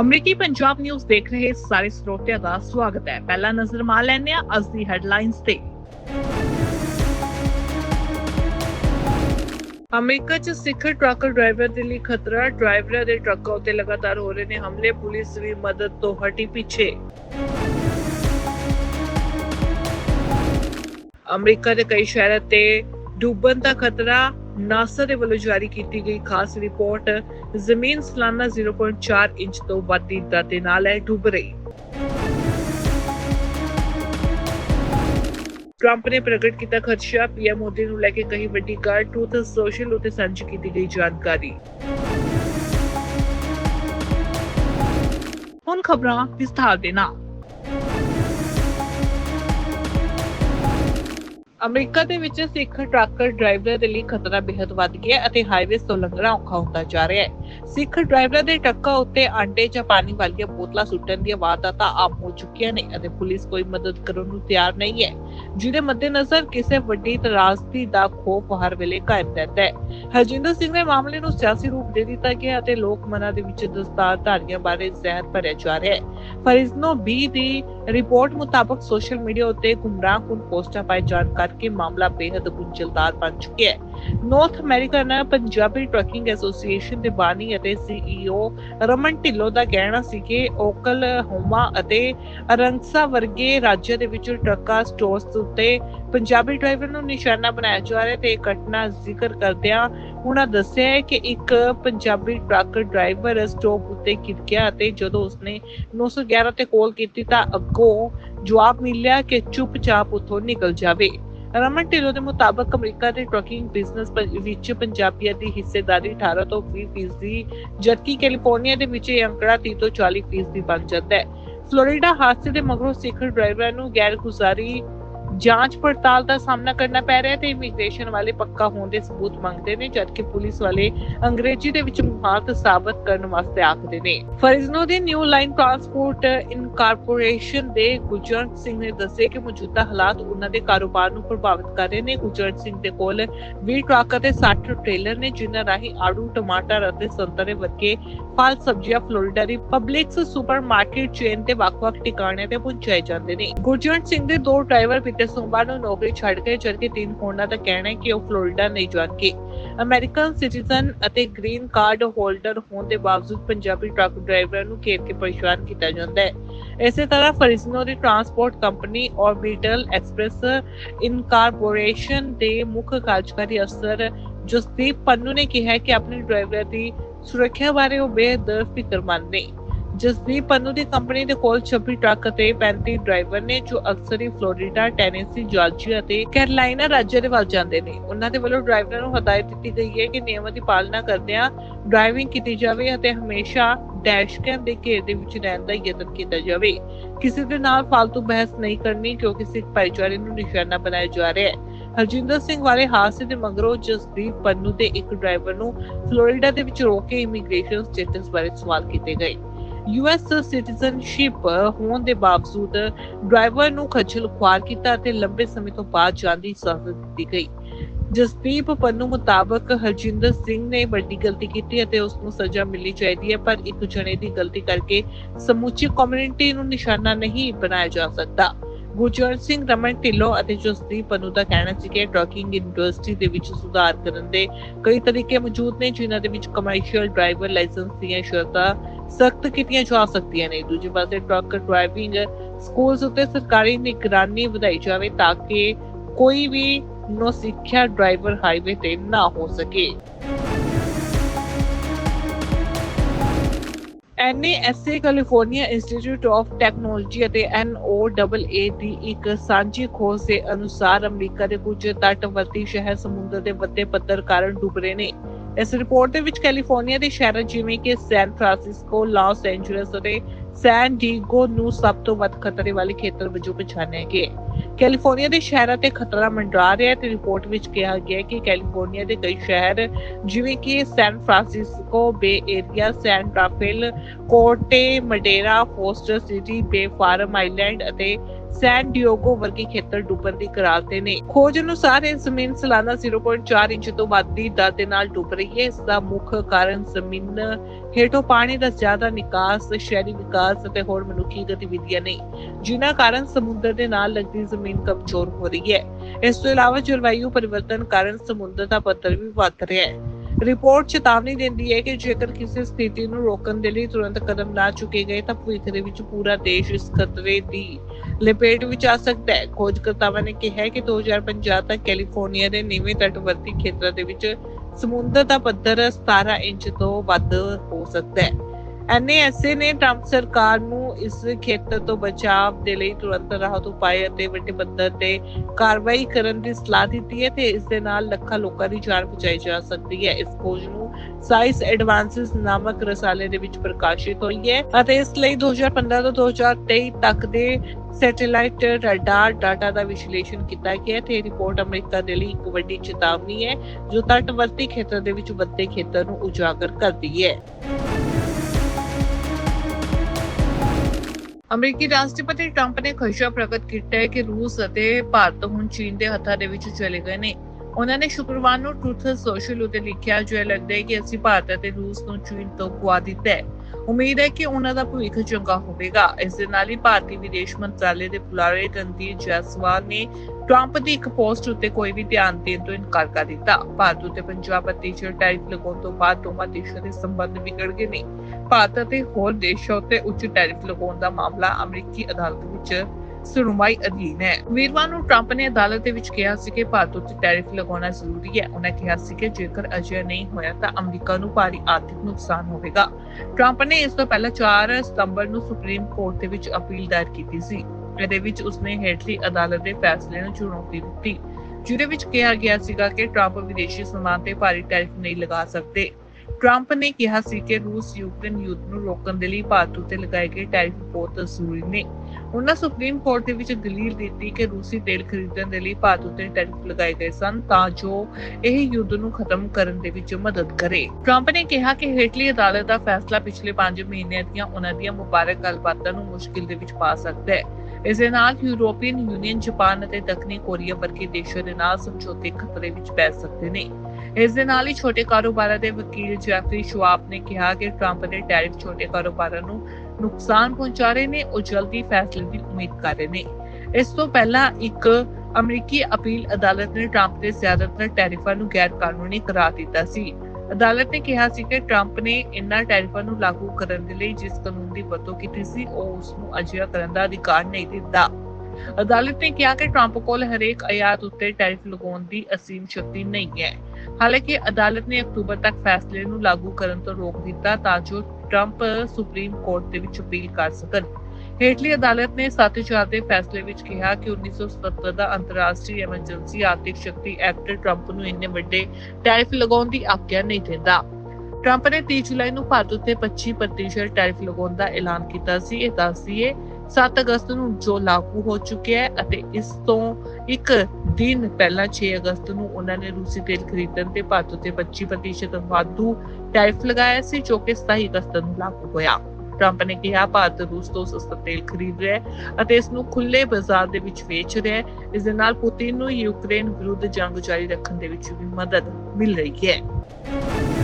ਅਮਰੀਕੀ ਪੰਜਾਬ ਨਿਊਜ਼ ਦੇਖ ਰਹੇ ਸਾਰੇ ਸਰੋਤਿਆਂ ਦਾ ਸਵਾਗਤ ਹੈ। ਪਹਿਲਾ ਨਜ਼ਰ ਮਾਰ ਲੈਂਦੇ ਹਾਂ ਅੱਜ ਦੀ ਹੈਡਲਾਈਨਸ ਤੇ। ਅਮਰੀਕਾ 'ਚ ਸਿੱਖ ਟਰੱਕ ਡਰਾਈਵਰ ਦੇ ਲਈ ਖਤਰਾ, ਡਰਾਈਵਰਾਂ ਦੇ ਟਰੱਕਾਂ ਉੱਤੇ ਲਗਾਤਾਰ ਹੋ ਰਹੇ ਨੇ ਹਮਲੇ, ਪੁਲਿਸ ਵੀ ਮਦਦ ਤੋਂ ਹਟੀ ਪਿੱਛੇ। ਅਮਰੀਕਾ ਦੇ ਕਈ ਸ਼ਹਿਰਾਂ ਤੇ ਡੁੱਬਣ ਦਾ ਖਤਰਾ ਨਾਸਾ ਦੇ ਵੱਲੋਂ ਜਾਰੀ ਕੀਤੀ ਗਈ ਖਾਸ ਰਿਪੋਰਟ ਜ਼ਮੀਨ ਸਾਲਾਨਾ 0.4 ਇੰਚ ਤੋਂ ਵੱਧ ਦੀ ਦਰ ਦੇ ਨਾਲ ਹੈ ਡੁੱਬ ਰਹੀ। ਟਰੰਪ ਨੇ ਪ੍ਰਗਟ ਕੀਤਾ ਖਦਸ਼ਾ, ਪੀਐਮ ਮੋਦੀ ਨੂੰ ਲੈ ਕੇ ਕਹੀ ਵੱਡੀ ਗੱਲ ਟਰੂਥ ਸੋਸ਼ਲ ਉਤੇ ਸਾਂਝੀ ਕੀਤੀ ਗਈ ਜਾਣਕਾਰੀ। ਹੁਣ ਖਬਰਾਂ ਵਿਸਥਾਰ ਦੇ ਨਾਲ। ਅਮਰੀਕਾ ਦੇ ਵਿੱਚ ਸਿੱਖ ਟਰੱਕ ਡਰਾਈਵਰਾਂ ਦੇ ਲਈ ਖਤਰਾ ਬੇहद ਵੱਧ ਗਿਆ ਅਤੇ ਹਾਈਵੇਜ਼ ਤੋਂ ਲੰਘਣਾ ਔਖਾ ਹੁੰਦਾ ਜਾ ਰਿਹਾ ਹੈ। ਸਿੱਖ ਡਰਾਈਵਰਾਂ ਦੇ ਟਰੱਕਾਂ ਉੱਤੇ ਆਂਡੇ ਜਾਂ ਪਾਣੀ ਵਾਲੀਆਂ ਬੋਤਲਾਂ ਸੁੱਟਣ ਦੀਆਂ ਵਾਰਦਾਤਾਂ ਆਮ ਹੋ ਚੁੱਕੀਆਂ ਨੇ ਅਤੇ ਪੁਲਿਸ ਕੋਈ ਮਦਦ ਕਰਨ ਨੂੰ ਤਿਆਰ ਨਹੀਂ ਹੈ, ਜਿਹਦੇ ਮੱਦੇਨਜ਼ਰ ਕਿਸੇ ਵੱਡੀ ਤਰਾਸਦੀ ਦਾ ਖੋਫ ਹਰ ਵੇਲੇ ਕਾਇਮ ਰਹਿੰਦਾ ਹੈ। ਹਰਜਿੰਦਰ ਸਿੰਘ ਨੇ ਮਾਮਲੇ ਨੂੰ ਸਿਆਸੀ ਰੂਪ ਦੇ ਦਿੱਤਾ ਗਿਆ ਅਤੇ ਲੋਕ ਮਨਾਂ ਦੇ ਵਿੱਚ ਦਸਤਾਰਧਾਰੀਆਂ ਬਾਰੇ ਜ਼ਹਿਰ ਭਰਿਆ ਜਾ ਰਿਹਾ ਹੈ। ਫਰਿਜ਼ਨੋ ਬੀ ਦੀ ਰਿਪੋਰਟ ਮੁਤਾਬਕ ਸੋਸ਼ਲ ਮੀਡੀਆ ਉੱਤੇ ਗੁੰਮਰਾਹਕੁਨ ਪੋਸਟਾਂ ਪਾਏ ਜਾਣ ਕਰਕੇ ਮਾਮਲਾ ਬੇहद ਗੁੰਝਲਦਾਰ ਬਣ ਚੁੱਕਿਆ ਹੈ। North American Punjabi trucking association ਦੇ ਬਾਨੀ ਅਤੇ ਸੀਈਓ ਰਮਨ ਢਿੱਲੋਂ ਦਾ ਕਹਿਣਾ ਸੀ ਕਿ ਓਕਲਹੋਮਾ ਅਤੇ ਅਰੰਸਾ ਵਰਗੇ ਰਾਜਾਂ ਦੇ ਵਿੱਚ ਟਰੱਕਾਂ, ਸਟੋਰਸ ਉੱਤੇ ਪੰਜਾਬੀ ਡਰਾਈਵਰ ਨੂੰ ਨਿਸ਼ਾਨਾ ਬਣਾਇਆ ਜਾ ਰਿਹਾ ਤੇ ਇਹ ਘਟਨਾ ਜ਼ਿਕਰ ਕਰਦਿਆਂ ਉਹਨਾਂ ਦੱਸਿਆ ਹੈ ਕਿ ਇੱਕ ਪੰਜਾਬੀ ਟਰੱਕ ਡਰਾਈਵਰ ਸਟੋਪ ਉੱਤੇ ਗਿਰ ਅਤੇ ਜਦੋਂ ਉਸਨੇ 911 ਤੇ ਕਾਲ ਕੀਤੀ ਤਾਂ ਅੱਗੋਂ ਜਵਾਬ ਮਿਲਿਆ ਕਿ ਚੁੱਪਚਾਪ ਉਥੋਂ ਨਿਕਲ ਜਾਵੇ। ਰਮਨ ਢਿੱਲੋਂ ਦੇ ਮੁਤਾਬਕ ਅਮਰੀਕਾ ਦੇ ਟਰਕਿੰਗ ਬਿਜ਼ਨਸ ਵਿੱਚ ਪੰਜਾਬੀਆਂ ਦੀ ਹਿੱਸੇਦਾਰੀ 18 ਤੋਂ 20 ਫੀਸਦੀ, ਜਦਕਿ ਕੈਲੀਫੋਰਨੀਆ ਦੇ ਵਿੱਚ ਇਹ ਅੰਕੜਾ 30 ਤੋਂ 40 ਫੀਸਦੀ ਬਣ ਜਾਂਦਾ ਹੈ। ਫਲੋਰੀਡਾ ਹਾਦਸੇ ਦੇ ਮਗਰੋਂ ਸਿਖਰ ਡਰਾਈਵਰਾਂ ਨੂੰ ਗੈਰ ਗੁਜ਼ਾਰੀ ਜਾਂਚ ਪੜਤਾਲ ਦਾ ਸਾਹਮਣਾ ਕਰਨਾ ਪੈ ਰਿਹਾ ਤੇ ਇਮੀਗ੍ਰੇਸ਼ਨ ਵਾਲੇ ਪੱਕਾ ਹੋਣ ਦੇ ਸਬੂਤ ਮੰਗਦੇ ਨੇ, ਜਦਕਿ ਪੁਲਿਸ ਵਾਲੇ ਅੰਗਰੇਜ਼ੀ ਦੇ ਵਿੱਚ ਮੁਹਾਰਤ ਸਾਬਤ ਕਰਨ ਵਾਸਤੇ ਆਖਦੇ ਨੇ। ਫਰਿਜ਼ਨੋ ਦੇ ਨਿਊ ਲਾਈਨ ਟਰਾਂਸਪੋਰਟ ਇਨਕਾਰਪੋਰੇਸ਼ਨ ਦੇ ਗੁਰਜੰਟ ਸਿੰਘ ਨੇ ਦੱਸਿਆ ਕਿ ਮੌਜੂਦਾ ਹਾਲਾਤ ਉਹਨਾਂ ਦੇ ਕਾਰੋਬਾਰ ਨੂੰ ਪ੍ਰਭਾਵਿਤ ਕਰ ਰਹੇ ਨੇ। ਗੁਰਜੰਟ ਸਿੰਘ ਦੇ ਕੋਲ 20 ਟਰੱਕ ਅਤੇ 60 ਟ੍ਰੇਲਰ ਨੇ, ਜਿਨ੍ਹਾਂ ਰਾਹੀਂ ਆੜੂ, ਟਮਾਟਰ ਅਤੇ ਸੰਤਰੇ ਵਰਗੇ ਫਲ, ਸਬਜ਼ੀਆਂ, ਫਲੋਰੀਡਾ ਦੀ ਪਬਲਿਕਸ ਸੁਪਰਮਾਰਕਟ ਚੇਨ ਤੇ ਵੱਖ-ਵੱਖ ਟਿਕਾਣਿਆਂ ਤੇ ਪਹੁੰਚਾਏ ਜਾਂਦੇ ਨੇ। ਗੁਰਜੰਟ ਸਿੰਘ ਦੇ ਦੋ ਡਰਾਈਵਰ ਬੀਤੇ ਸੋਮਵਾਰ ਨੂੰ ਨੌਕਰੀ ਛੱਡ ਕੇ ਜਦਕਿ ਤਿੰਨ ਹੋਰਨਾਂ ਦਾ ਕਹਿਣਾ ਹੈ ਕਿ ਉਹ ਫਲੋਰੀਡਾ ਨਹੀਂ ਜਾਣਗੇ ਅਮਰੀਕਨ ਸਿਟੀਜ਼ਨ ਅਤੇ ਗ੍ਰੀਨ ਕਾਰਡ ਹੋਲਡਰ ਹੋਣ ਦੇ ਬਾਵਜੂਦ ਪੰਜਾਬੀ ਟਰੱਕ ਡਰਾਈਵਰਾਂ ਨੂੰ ਘੇਰ ਕੇ ਪਰੇਸ਼ਾਨ ਕੀਤਾ ਜਾਂਦਾ ਹੈ। ਇਸੇ ਤਰ੍ਹਾਂ ਫਰਿਜ਼ਨੋ ਦੀ transport company Orbital Express incorporation ਦੇ ਮੁੱਖ ਕਾਰਜਕਾਰੀ ਅਫਸਰ ਜਸਦੀਪ ਪੰਨੂ ਨੇ ਕਿਹਾ ਕਿ ਆਪਣੇ ਡਰਾਈਵਰਾਂ ਦੀ ਸੁਰੱਖਿਆ ਬਾਰੇ ਉਹ ਬੇਹੱਦ ਫਿਕਰਮੰਦ ਨੇ। ਜਸਦੀਪ ਪੰਨੂ ਦੀ ਕੰਪਨੀ ਦੇ ਕੋਲ 26 ਟਰੱਕ ਅਤੇ 35 ਡਰਾਈਵਰ ਨੇ ਜੋ ਅਕਸਰ ਹੀ ਫਲੋਰੀਡਾ, ਟੈਨੇਸੀ, ਜਾਰਜੀਆ ਅਤੇ ਕੈਰੋਲਾਈਨਾ ਰਾਜਾਂ ਦੇ ਵੱਲ ਜਾਂਦੇ ਨੇ। ਉਹਨਾਂ ਦੇ ਵੱਲੋਂ ਡਰਾਈਵਰਾਂ ਨੂੰ ਹਦਾਇਤ ਦਿੱਤੀ ਗਈ ਹੈ ਕਿ ਨਿਯਮਾਂ ਦੀ ਪਾਲਣਾ ਕਰਦਿਆਂ ਡਰਾਈਵਿੰਗ ਕੀਤੀ ਜਾਵੇ ਅਤੇ ਹਮੇਸ਼ਾ ਡੈਸ਼ਕੈਮ ਦੇ ਘੇਰ ਦੇ ਵਿੱਚ ਰਹਿਣ ਦਾ ਯਤਨ ਕੀਤਾ ਜਾਵੇ। ਕਿਸੇ ਦੇ ਨਾਲ ਫालतू ਬਹਿਸ ਨਹੀਂ ਕਰਨੀ ਕਿਉਂਕਿ ਸਿੱਖ ਭਾਈਚਾਰੇ ਨੂੰ ਨਿਸ਼ਾਨਾ ਬਣਾਇਆ ਜਾ ਰਿਹਾ ਹੈ। ਹਰਜਿੰਦਰ ਸਿੰਘ ਵਾਲੇ ਹਾਦਸੇ ਦੇ ਮਗਰੋਂ ਜਸਦੀਪ ਪੰਨੂ ਦੇ ਇੱਕ ਡਰਾਈਵਰ ਨੂੰ ਫਲੋਰੀਡਾ ਦੇ ਵਿੱਚ ਰੋਕ ਕੇ ਇਮੀਗ੍ਰੇਸ਼ਨ ਸਟੇਟਸ ਬਾਰੇ ਸਵਾਲ ਕੀਤੇ ਗਏ। ਯੂਐਸ ਸਿਟੀਜ਼ਨਸ਼ਿਪ ਹੋਣ ਦੇ ਬਾਵਜੂਦ ਡਰਾਈਵਰ ਨੂੰ ਖੱਜਲ ਖੁਆਰ ਕੀਤਾ ਅਤੇ ਲੰਬੇ ਸਮੇਂ ਤੋਂ ਬਾਅਦ ਜਾਣ ਦੀ ਇਜਾਜ਼ਤ ਦਿੱਤੀ ਗਈ। ਜਸਦੀਪ ਪੰਨੂ ਮੁਤਾਬਕ ਹਰਜਿੰਦਰ ਸਿੰਘ ਨੇ ਵੱਡੀ ਗਲਤੀ ਕੀਤੀ ਅਤੇ ਉਸ ਨੂੰ ਸਜ਼ਾ ਮਿਲਣੀ ਚਾਹੀਦੀ ਹੈ, ਪਰ ਇੱਕ ਜਣੇ ਦੀ ਗਲਤੀ ਕਰਕੇ ਸਮੁੱਚੀ ਕਮਿਊਨਿਟੀ ਨੂੰ ਨਿਸ਼ਾਨਾ ਨਹੀਂ ਬਣਾਇਆ ਜਾ ਸਕਦਾ। ਗੁਰਜੰਟ ਸਿੰਘ ਰਮਨ ਢਿੱਲੋਂ ਅਤੇ ਜਸਦੀਪ ਪੰਨੂ ਦਾ ਕਹਿਣਾ ਸੀ ਕਿ ਟਰੱਕਿੰਗ ਇੰਡਸਟਰੀ ਦੇ ਵਿੱਚ ਸੁਧਾਰ ਕਰਨ ਦੇ ਕਈ ਤਰੀਕੇ ਮੌਜੂਦ ਨੇ, ਜਿਨ੍ਹਾਂ ਦੇ ਵਿੱਚ ਕਮਰਸ਼ੀਅਲ ਡਰਾਈਵਰ ਲਾਇਸੈਂਸ ਦੀਆਂ ਸ਼ਰਤਾਂ ਸਖਤ ਕੀਤੀਆਂ ਜਾ ਸਕਦੀਆਂ ਨੇ। ਦੂਜੇ ਪਾਸੇ ਟਰੱਕ ਡਰਾਈਵਿੰਗ ਸਕੂਲਸ ਉੱਤੇ ਸਰਕਾਰੀ ਨਿਗਰਾਨੀ ਵਧਾਈ ਜਾਵੇ ਤਾਂ ਕਿ ਕੋਈ ਵੀ ਨੋ ਸਿੱਖਿਆ ਡਰਾਈਵਰ ਹਾਈਵੇ ਤੇ ਨਾ ਹੋ ਸਕੇ। NASA California Institute of Technology ਅਤੇ ਐਨਓਏਏ ਦੀ ਇੱਕ ਸਾਂਝੀ ਖੋਜ ਦੇ ਅਨੁਸਾਰ ਅਮਰੀਕਾ ਦੇ ਕੁਝ ਤਟਵਰਤੀ ਸ਼ਹਿਰ ਸਮੁੰਦਰ ਦੇ ਵੱਡੇ ਪੱਧਰ ਕਾਰਨ ਡੁੱਬ ਰਹੇ ਨੇ। ਇਸ ਰਿਪੋਰਟ ਦੇ ਵਿੱਚ ਕੈਲੀਫੋਰਨੀਆ ਦੇ ਸ਼ਹਿਰਾਂ ਜਿਵੇਂ ਕਿ ਸੈਨ ਫਰਾਂਸਿਸਕੋ, ਲਾਸ ਐਂਜਲਸ ਅਤੇ ਸੈਨ ਡੀਗੋ ਨੂੰ ਸਭ ਤੋਂ ਵੱਧ ਖਤਰੇ ਵਾਲੇ ਖੇਤਰ ਵਜੋਂ ਪਛਾਣਿਆ ਗਿਆ ਕੈਲੀਫੋਰਨੀਆ ਦੇ ਸ਼ਹਿਰਾਂ ਤੇ ਖਤਰਾ ਮੰਡਰਾ ਰਿਹਾ ਹੈ ਤੇ ਰਿਪੋਰਟ ਵਿੱਚ ਕਿਹਾ ਗਿਆ ਹੈ ਕਿ ਕੈਲੀਫੋਰਨੀਆ ਦੇ ਕਈ ਸ਼ਹਿਰ ਜਿਵੇਂ ਕਿ San Francisco, Bay Area, San Rafael, Corte, Madera, Foster City, Bay Farm Island ਅਤੇ ਸੈਨ ਡਿਓਗੋ ਵਰਗੇ ਖੇਤਰ ਡੁੱਬਣ ਦੀ ਕਰਾਰ ਤੇ ਨੇ। ਖੋਜ ਅਨੁਸਾਰ ਇਹ ਜ਼ਮੀਨ ਸਾਲਾਨਾ 0.4 ਇੰਚ ਤੋਂ ਵੱਧ ਦੀ ਦਰ ਦੇ ਨਾਲ ਡੁੱਬ ਰਹੀ ਹੈ। ਇਸ ਦਾ ਮੁੱਖ ਕਾਰਨ ਜ਼ਮੀਨ ਹੇਠੋਂ ਪਾਣੀ ਦਾ ਜ਼ਿਆਦਾ ਨਿਕਾਸ, ਸ਼ਹਿਰੀ ਵਿਕਾਸ ਅਤੇ ਹੋਰ ਮਨੁੱਖੀ ਗਤੀਵਿਧੀਆਂ ਨੇ, ਜਿਨ੍ਹਾਂ ਕਾਰਨ ਸਮੁੰਦਰ ਦੇ ਨਾਲ ਲੱਗਦੀ ਜ਼ਮੀਨ ਕਮਜ਼ੋਰ ਹੋ ਰਹੀ ਹੈ। ਇਸ ਤੋਂ ਇਲਾਵਾ ਜਲਵਾਯੂ ਪਰਿਵਰਤਨ ਕਾਰਨ ਸਮੁੰਦਰ ਦਾ ਪੱਧਰ ਵੀ ਵੱਧ ਰਿਹਾ ਹੈ। ਰਿਪੋਰਟ ਚੇਤਾਵਨੀ ਦਿੰਦੀ ਹੈ ਕਿ ਜੇਕਰ ਕਿਸੇ ਸਥਿਤੀ ਨੂੰ ਰੋਕਣ ਦੇ ਲਈ ਤੁਰੰਤ ਕਦਮ ਨਾ ਚੁੱਕੇ ਗਏ, ਤਾਂ ਭਵਿੱਖ ਦੇ ਵਿੱਚ ਪੂਰਾ ਦੇਸ਼ ਇਸ ਖਤਰੇ ਦੀ ਲਪੇਟ ਵਿੱਚ ਆ ਸਕਦਾ ਹੈ। ਖੋਜਕਰਤਾਵਾਂ ਨੇ ਕਿਹਾ ਹੈ ਕਿ 2050 ਤੱਕ ਕੈਲੀਫੋਰਨੀਆ ਦੇ ਨੀਵੇਂ ਤਟਵਰਤੀ ਖੇਤਰਾਂ ਦੇ ਵਿੱਚ ਸਮੁੰਦਰ ਦਾ ਪੱਧਰ 17 ਇੰਚ ਤੋਂ ਵੱਧ ਹੋ ਸਕਦਾ ਹੈ। ਐਨਏਐਸਏ ਨੇ ਟਰੰਪ ਸਰਕਾਰ ਨੂੰ ਇਸ ਖੇਤਰ ਤੋਂ ਬਚਾਅ ਦੇ ਲਈ ਤੁਰੰਤ ਰਾਹਤ ਉਪਾਅ ਅਤੇ ਵੱਡੇ ਪੱਧਰ ਤੇ ਕਾਰਵਾਈ ਕਰਨ ਦੀ ਸਲਾਹ ਦਿੱਤੀ ਹੈ ਤੇ ਇਸ ਦੇ ਨਾਲ ਲੱਖਾਂ ਲੋਕਾਂ ਦੀ ਜਾਨ ਬਚਾਈ ਜਾ ਸਕਦੀ ਹੈ। ਇਸ ਖੋਜ ਨੂੰ ਸਾਇੰਸ ਐਡਵਾਂਸਸ ਨਾਮਕ ਰਸਾਲੇ ਦੇ ਵਿੱਚ ਪ੍ਰਕਾਸ਼ਿਤ ਹੋਈ ਹੈ ਅਤੇ ਇਸ ਲਈ 2015 ਤੋਂ 2023 ਤੱਕ ਦੇ ਸੈਟੇਲਾਈਟ ਰਡਾਰ ਡਾਟਾ ਦਾ ਵਿਸ਼ਲੇਸ਼ਣ ਕੀਤਾ ਗਿਆ ਤੇ ਇਹ ਰਿਪੋਰਟ ਅਮਰੀਕਾ ਦੇ ਲਈ ਇੱਕ ਵੱਡੀ ਚੇਤਾਵਨੀ ਹੈ ਜੋ ਤਟਵਰਤੀ ਖੇਤਰ ਦੇ ਵਿੱਚ ਵੱਡੇ ਖੇਤਰ ਨੂੰ ਉਜਾਗਰ ਕਰਦੀ ਹੈ। ਅਮਰੀਕੀ ਰਾਸ਼ਟਰਪਤੀ ਟਰੰਪ ਨੇ ਖੁਸ਼ੀ ਪ੍ਰਗਟ ਕੀਤਾ ਹੈ ਕਿ ਰੂਸ ਅਤੇ ਭਾਰਤ ਹੁਣ ਚੀਨ ਦੇ ਹੱਥਾਂ ਦੇ ਵਿੱਚ ਚਲੇ ਗਏ ਨੇ। ਉਹਨਾਂ ਨੇ ਸ਼ੁੱਕਰਵਾਰ ਨੂੰ ਟਰੂਥ ਸੋਸ਼ਲ ਉਤੇ ਲਿਖਿਆ ਜੋ ਇਹ ਲੱਗਦਾ ਹੈ ਕਿ ਅਸੀਂ ਭਾਰਤ ਅਤੇ ਰੂਸ ਨੂੰ ਚੀਨ ਤੋਂ ਗੁਆ ਦਿੱਤਾ ਹੈ। ਉਮੀਦ ਹੈ ਕਿ ਉਹਨਾਂ ਦਾ ਭਵਿੱਖ ਚੰਗਾ ਹੋਵੇਗਾ। ਇਸ ਦੇ ਨਾਲ ਹੀ ਭਾਰਤੀ ਵਿਦੇਸ਼ ਮੰਤਰਾਲੇ ਦੇ ਬੁਲਾਰੇ ਰਣਧੀਰ ਜੈਸਵਾਲ ਨੇ ਟਰੰਪ ਦੀ ਇੱਕ ਪੋਸਟ ਉੱਤੇ ਕੋਈ ਵੀ ਧਿਆਨ ਦੇਣ ਤੋਂ ਇਨਕਾਰ ਕਰ ਦਿੱਤਾ। ਭਾਰਤ ਉੱਤੇ ਪੰਜਾਬ ਅਤੇ ਟੈਰਿਫ ਲਗਾਉਣ ਤੋਂ ਬਾਅਦ ਦੋਵਾਂ ਦੇਸ਼ਾਂ ਦੇ ਸੰਬੰਧ ਵਿਗੜ ਗਏ ਨੇ। ਭਾਰਤ ਅਤੇ ਹੋਰ ਦੇਸ਼ਾਂ ਉੱਤੇ ਉੱਚ ਟੈਰਿਫ ਲਗਾਉਣ ਦਾ ਮਾਮਲਾ ਅਮਰੀਕੀ ਅਦਾਲਤ ਵਿੱਚ ਸੁਣਵਾਈ ਅਧੀਨ ਹੈ। ਵੀਰਵਾਰ ਨੂੰ ਟਰੰਪ ਨੇ ਅਦਾਲਤ ਦੇ ਵਿੱਚ ਕਿਹਾ ਸੀ ਕਿ ਭਾਰਤ ਉੱਤੇ ਟੈਰਿਫ ਲਗਾਉਣਾ ਜ਼ਰੂਰੀ ਹੈ। ਉਹਨਾਂ ਕਿਹਾ ਸੀ ਕਿ ਜੇਕਰ ਅਜਿਹਾ ਨਹੀਂ ਹੋਇਆ ਤਾਂ ਅਮਰੀਕਾ ਨੂੰ ਭਾਰੀ ਆਰਥਿਕ ਨੁਕਸਾਨ ਹੋਵੇਗਾ। ਟਰੰਪ ਨੇ ਇਸ ਤੋਂ ਪਹਿਲਾਂ 4 ਸਤੰਬਰ ਨੂੰ ਸੁਪਰੀਮ ਕੋਰਟ ਦੇ ਵਿੱਚ ਅਪੀਲ ਦਾਇਰ ਕੀਤੀ ਸੀ। ਇਹਦੇ ਵਿੱਚ ਉਸਨੇ ਹੇਠਲੀ ਅਦਾਲਤ ਦੇ ਫੈਸਲੇ ਨੂੰ ਚੁਣੌਤੀ ਦਿੱਤੀ, ਜਿਹਦੇ ਵਿੱਚ ਕਿਹਾ ਗਿਆ ਸੀਗਾ ਕਿ ਟਰੰਪ ਵਿਦੇਸ਼ੀ ਸਮਾਨ ਤੇ ਭਾਰੀ ਟੈਰਿਫ ਨਹੀਂ ਲਗਾ ਸਕਦੇ। ਟਰੰਪ ਨੇ ਕਿਹਾ ਸੀ ਕਿ ਰੂਸ ਯੂਕਰੇਨ ਯੁੱਧ ਨੂੰ ਰੋਕਣ ਦੇ ਲਈ ਭਾਰਤ ਉੱਤੇ ਲਗਾਏ ਗਏ ਟੈਰਿਫ ਬਹੁਤ ਜ਼ਰੂਰੀ ਨੇ। ਉਹਨਾਂ ਸੁਪਰੀਮ ਕੋਰਟ ਦੇ ਵਿੱਚ ਦਲੀਲ ਦਿੱਤੀ ਕਿ ਰੂਸੀ ਤੇਲ ਖਰੀਦਣ ਦੇ ਲਈ ਭਾਰਤ ਉੱਤੇ ਟੈਰਿਫ ਲਗਾਏ ਗਏ ਸਨ ਤਾਂ ਜੋ ਇਹ ਯੁੱਧ ਨੂੰ ਖਤਮ ਕਰਨ ਦੇ ਵਿੱਚ ਮਦਦ ਕਰੇ। ਟਰੰਪ ਨੇ ਕਿਹਾ ਕਿ ਹੇਠਲੀ ਅਦਾਲਤ ਦਾ ਫੈਸਲਾ ਪਿਛਲੇ 5 ਮਹੀਨਿਆਂ ਦੀਆਂ ਉਹਨਾਂ ਦੀਆਂ ਮੁਬਾਰਕ ਗੱਲਬਾਤਾਂ ਨੂੰ ਮੁਸ਼ਕਿਲ ਦੇ ਵਿੱਚ ਪਾ ਸਕਦਾ ਹੈ। ਇਸ ਦੇ ਨਾਲ ਯੂਰੋਪੀਅਨ ਯੂਨੀਅਨ ਜਾਪਾਨ ਅਤੇ ਦੱਖਣੀ ਕੋਰੀਆ ਵਰਗੇ ਦੇਸ਼ਾਂ ਦੇ ਨਾਲ ਸਮਝੌਤੇ ਖਤਰੇ ਵਿੱਚ ਪੈ ਸਕਦੇ ਨੇ। ਇਸ ਦੇ ਨਾਲ ਹੀ ਛੋਟੇ ਕਾਰੋਬਾਰਾਂ ਦੇ ਵਕੀਲ ਜੈਫਰੀ ਸ਼ਵਾਬ ਨੇ ਕਿਹਾ ਕਿ ਟਰੰਪ ਦੇ ਟੈਰਿਫ ਛੋਟੇ ਕਾਰੋਬਾਰਾਂ ਨੂੰ ਨੁਕਸਾਨ ਪਹੁੰਚਾ ਰਹੇ ਨੇ, ਉਹ ਜਲਦੀ ਫੈਸਲੇ ਦੀ ਉਮੀਦ ਕਰ ਰਹੇ ਨੇ। ਇਸ ਤੋਂ ਪਹਿਲਾਂ ਇੱਕ ਅਮਰੀਕੀ ਅਪੀਲ ਅਦਾਲਤ ਨੇ ਟਰੰਪ ਦੇ ਜ਼ਿਆਦਾਤਰ ਟੈਰਿਫਾਂ ਨੂੰ ਗੈਰ ਕਾਨੂੰਨੀ ਕਰਾਰ ਦਿੱਤਾ ਸੀ। ਅਦਾਲਤ ਨੇ ਕਿਹਾ ਸੀ ਕਿ ਟਰੰਪ ਨੇ ਇਨ੍ਹਾਂ ਟੈਰਿਫਾਂ ਨੂੰ ਲਾਗੂ ਕਰਨ ਦੇ ਲਈ ਜਿਸ ਕਾਨੂੰਨ ਦੀ ਵਰਤੋਂ ਕੀਤੀ ਸੀ, ਉਹ ਉਸ ਨੂੰ ਅਜਿਹਾ ਕਰਨ ਦਾ ਅਧਿਕਾਰ ਨਹੀਂ ਦਿੱਤਾ ਅਦਾਲਤ ਨੇ ਕਿਹਾ ਕਿ ਟਰੰਪ ਕੋਲ ਹਰੇਕ ਆਯਾਤ ਉੱਤੇ ਟੈਰਿਫ ਲਗਾਉਣ ਦੀ ਅਸੀਮ ਸ਼ਕਤੀ ਨਹੀਂ ਹੈ। ਹਾਲਾਂਕਿ ਅਦਾਲਤ ਨੇ ਅਕਤੂਬਰ ਤੱਕ ਫੈਸਲੇ ਨੂੰ ਲਾਗੂ ਕਰਨ ਤੋਂ ਰੋਕ ਦਿੱਤਾ ਤਾਂ ਜੋ ਟਰੰਪ ਸੁਪਰੀਮ ਕੋਰਟ ਦੇ ਵਿੱਚ ਅਪੀਲ ਕਰ ਸਕਣ। ਹੇਠਲੀ ਅਦਾਲਤ ਨੇ 7-4 ਦੇ ਫੈਸਲੇ ਵਿੱਚ ਕਿਹਾ ਕਿ 1977 ਦਾ ਅੰਤਰਰਾਸ਼ਟਰੀ ਐਮਰਜੈਂਸੀ ਆਰਥਿਕ ਸ਼ਕਤੀ ਐਕਟ ਟਰੰਪ ਨੂੰ ਇੰਨੇ ਵੱਡੇ ਟੈਰਿਫ ਲਗਾਉਣ ਦੀ ਆਗਿਆ ਨਹੀਂ ਦਿੰਦਾ। ਟਰੰਪ ਨੇ 30 ਜੁਲਾਈ ਨੂੰ ਭਾਰਤ ਉੱਤੇ 25% ਟੈਰਿਫ ਲਗਾਉਣ ਦਾ ਐਲਾਨ ਕੀਤਾ ਸੀ। ਇਹ ਦੱਸਦੀਏ 7 ਅਗਸਤ ਨੂੰ ਜੋ ਲਾਗੂ ਹੋ ਚੁੱਕਿਆ ਹੈ ਅਤੇ ਇਸ ਤੋਂ ਇੱਕ ਦਿਨ ਪਹਿਲਾਂ 6 ਅਗਸਤ ਨੂੰ ਉਹਨਾਂ ਨੇ ਰੂਸੀ ਤੇਲ ਖਰੀਦਣ ਤੇ ਭਾਰਤ ਉੱਤੇ 25% ਵਾਧੂ ਟੈਰਿਫ ਲਗਾਇਆ ਸੀ, ਜੋ ਕਿ 27 ਅਗਸਤ ਨੂੰ ਲਾਗੂ ਹੋਇਆ। ਟਰੰਪ ਨੇ ਕਿਹਾ, ਭਾਰਤ ਰੂਸ ਤੋਂ ਸਸਤਾ ਤੇਲ ਖਰੀਦ ਰਿਹਾ ਹੈ ਅਤੇ ਇਸ ਨੂੰ ਖੁੱਲੇ ਬਾਜ਼ਾਰ ਦੇ ਵਿੱਚ ਵੇਚ ਰਿਹਾ ਹੈ। ਇਸ ਦੇ ਨਾਲ ਪੁਤਿਨ ਨੂੰ ਯੂਕਰੇਨ ਵਿਰੁੱਧ ਜੰਗ ਜਾਰੀ ਰੱਖਣ ਦੇ ਵਿੱਚ ਵੀ ਮਦਦ ਮਿਲ ਰਹੀ ਹੈ।